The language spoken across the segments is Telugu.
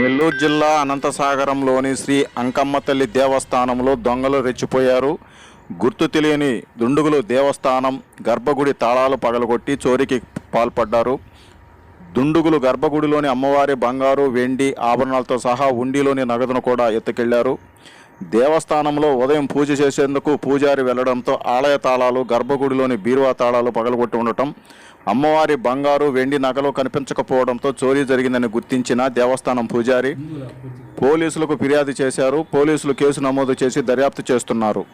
నెల్లూరు జిల్లా అనంతసాగరంలోని శ్రీ అంకమ్మ తల్లి దేవస్థానంలో దొంగలు రెచ్చిపోయారు. గుర్తు తెలియని దుండుగులు దేవస్థానం గర్భగుడి తాళాలు పగలగొట్టి చోరీకి పాల్పడ్డారు. దుండుగులు గర్భగుడిలోని అమ్మవారి బంగారు వెండి ఆభరణాలతో సహా ఉండిలోని నగదును కూడా ఎత్తుకెళ్ళారు. దేవస్థానంలో ఉదయం పూజ చేసేందుకు పూజారి వెళ్ళడంతో ఆలయ తాళాలు గర్భగుడిలోని బీరువా తాళాలు పగలగొట్టి ఉండటం అమ్మవారి బంగారు వెండి నగలు కనిపించకపోవడంతో చోరీ జరిగిందని గుర్తించిన దేవస్థానం పూజారి పోలీసులకు ఫిర్యాదు చేశారు. పోలీసులు కేసు నమోదు చేసి దర్యాప్తు చేస్తున్నారు.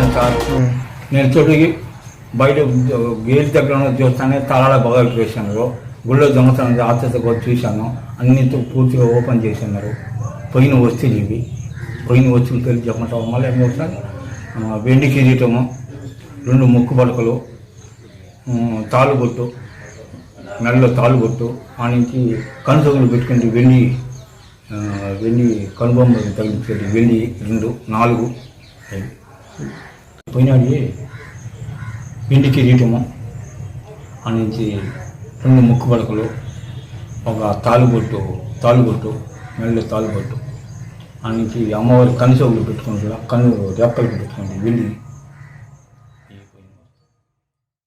వచ్చాను సార్. నేను చోటుకి బయట గేట్ దగ్గర ఉన్న చూస్తానే తలాల బగలు వేసినారు గుళ్ళో దొంగతనం ఆత్మత కూడా చూశాను. అన్ని పూర్తిగా ఓపెన్ చేసినారు పోయిన వస్తువులు ఇవి పోయిన వస్తువులు తెలిసి చెప్పమంటావు? మళ్ళీ ఏం చెప్తాను ఆ, వెండి కిరీటము రెండు ముక్కు పలకలు ఆ, తాలుబొట్టు మెడలో తాలుబొట్టు ఆ నుంచి కనుసగులు పెట్టుకుంటే వెండి వెండి కనుబొమ్మలు తగిలించేది వెండి రెండు నాలుగు. పోయినాడు. వెండి కిరీటము అనేది నుంచి రెండు ముక్కు పలకలు ఒక తాలుబొట్టు తాలుబొట్టు మెడలో తాలుబొట్టు అనేది నుంచి అమ్మవారి కనుసోగులు పెట్టుకుంటారు. కన్ను రెప్పలు పెట్టుకుంటుంది వెళ్ళి